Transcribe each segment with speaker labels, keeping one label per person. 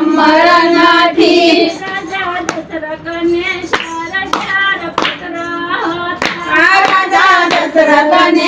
Speaker 1: મરણથી
Speaker 2: ગણેશ
Speaker 1: રાજા દશરથને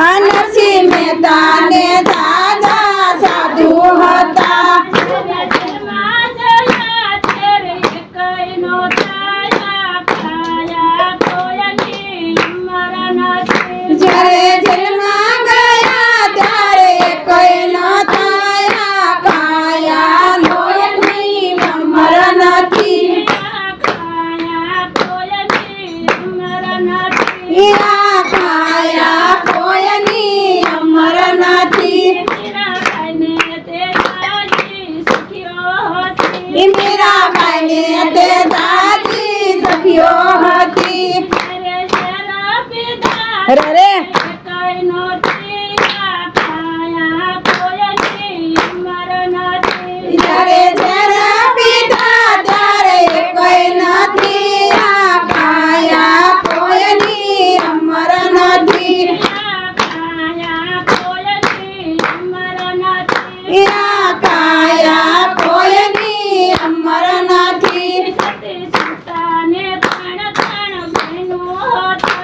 Speaker 1: unsee में ताने આવ્યો હતી રે